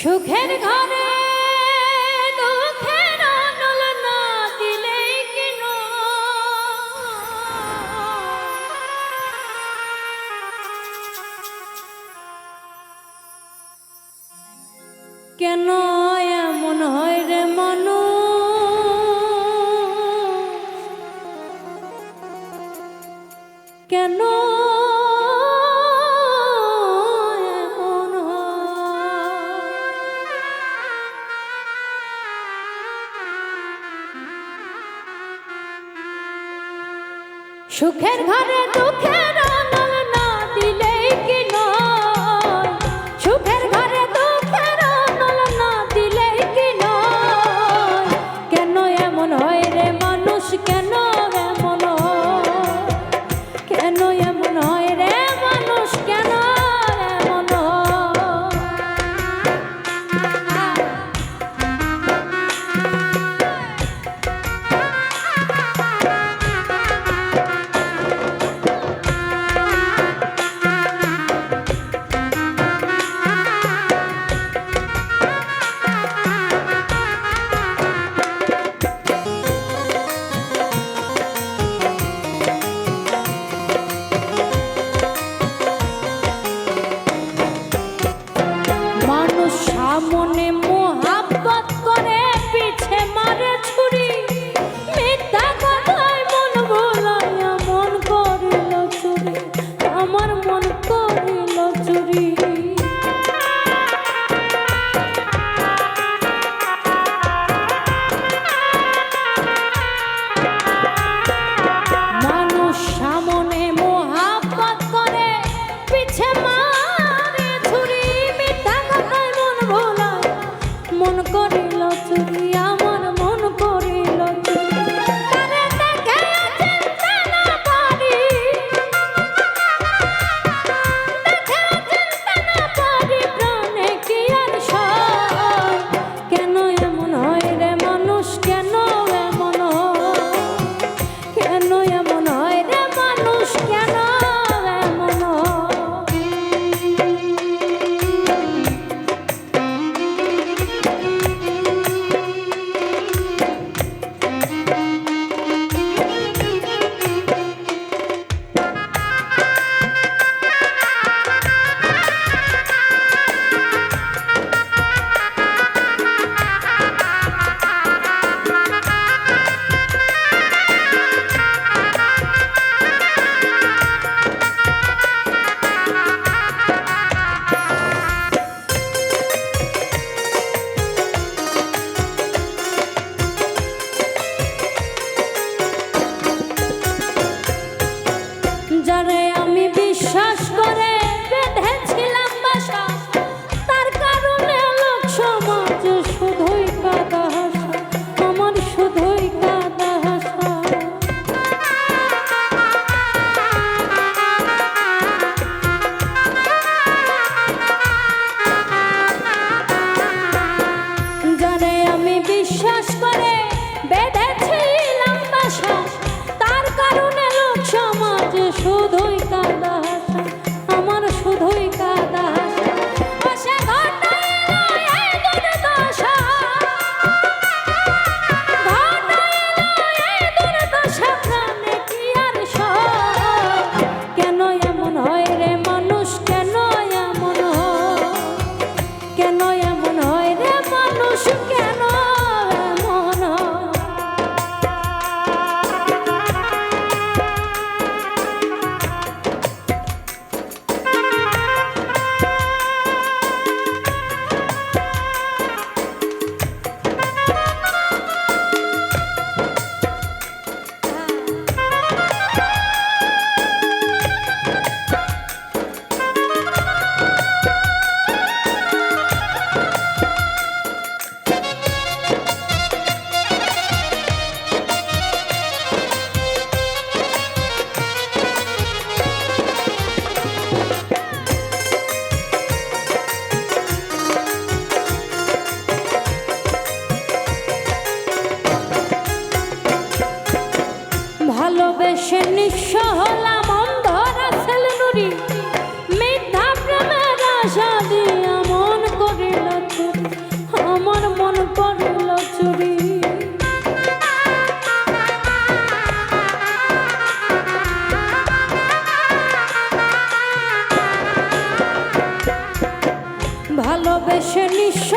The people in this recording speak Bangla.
সুখের ঘরে দুঃখের না দিলে কেন? কেন এমন হয় রে মানুষ? কেন সুখের ঘরে দুঃখের দেশের নিঃস্ব হলাম অন্ধরা ছেলেনুরি মিথ্যা প্রেমের আশা দিয়া মন করিল চুরি। আমার মন করিল চুরি। ভালোবেসে নিঃস্ব